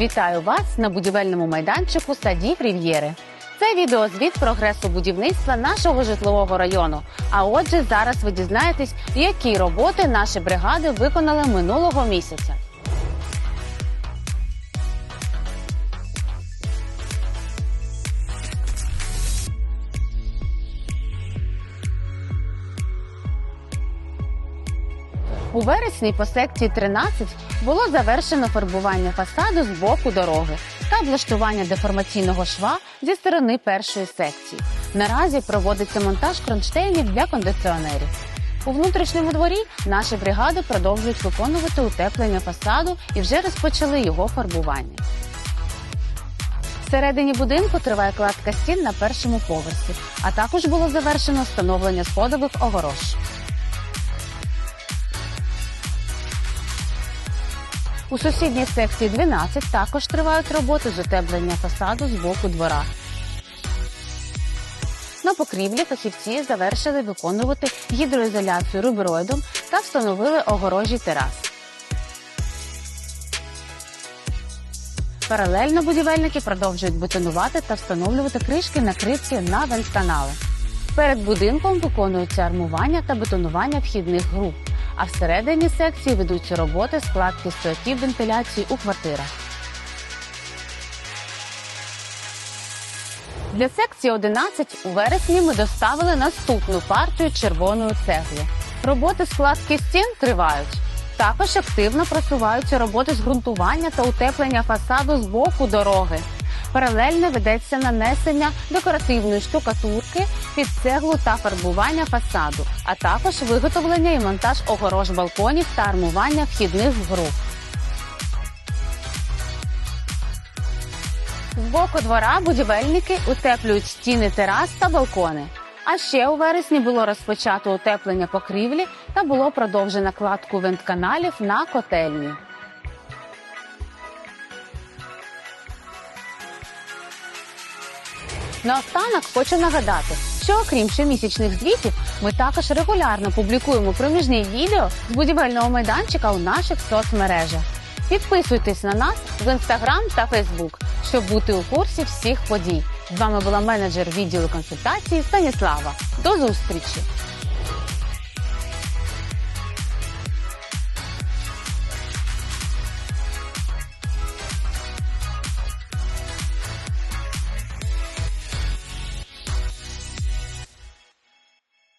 Вітаю вас на будівельному майданчику садів Рів'єри. Це відеозвіт прогресу будівництва нашого житлового району. А отже, зараз ви дізнаєтесь, які роботи наші бригади виконали минулого місяця. У вересні по секції 13 було завершено фарбування фасаду з боку дороги та облаштування деформаційного шва зі сторони першої секції. Наразі проводиться монтаж кронштейнів для кондиціонерів. У внутрішньому дворі наші бригади продовжують виконувати утеплення фасаду і вже розпочали його фарбування. Всередині будинку триває кладка стін на першому поверсі, а також було завершено встановлення сходових огорож. У сусідній секції 12 також тривають роботи з утеплення фасаду з боку двора. На покрівлі фахівці завершили виконувати гідроізоляцію рубероїдом та встановили огорожі терас. Паралельно будівельники продовжують бетонувати та встановлювати кришки накривки на вентканали. Перед будинком виконуються армування та бетонування вхідних груп, а всередині секції ведуться роботи складки стояків вентиляції у квартирах. Для секції 11 у вересні ми доставили наступну партію червоної цегли. Роботи складки стін тривають. Також активно просуваються роботи з ґрунтування та утеплення фасаду з боку дороги. Паралельно ведеться нанесення декоративної штукатурки під цеглу та фарбування фасаду, а також виготовлення і монтаж огорож балконів та армування вхідних груп. З боку двора будівельники утеплюють стіни терас та балкони. А ще у вересні було розпочато утеплення покрівлі та було продовжено кладку вентканалів на котельні. Наостанок хочу нагадати, що окрім щомісячних звітів, ми також регулярно публікуємо проміжні відео з будівельного майданчика у наших соцмережах. Підписуйтесь на нас в інстаграм та фейсбук, щоб бути у курсі всіх подій. З вами була менеджер відділу консультації Станіслава. До зустрічі!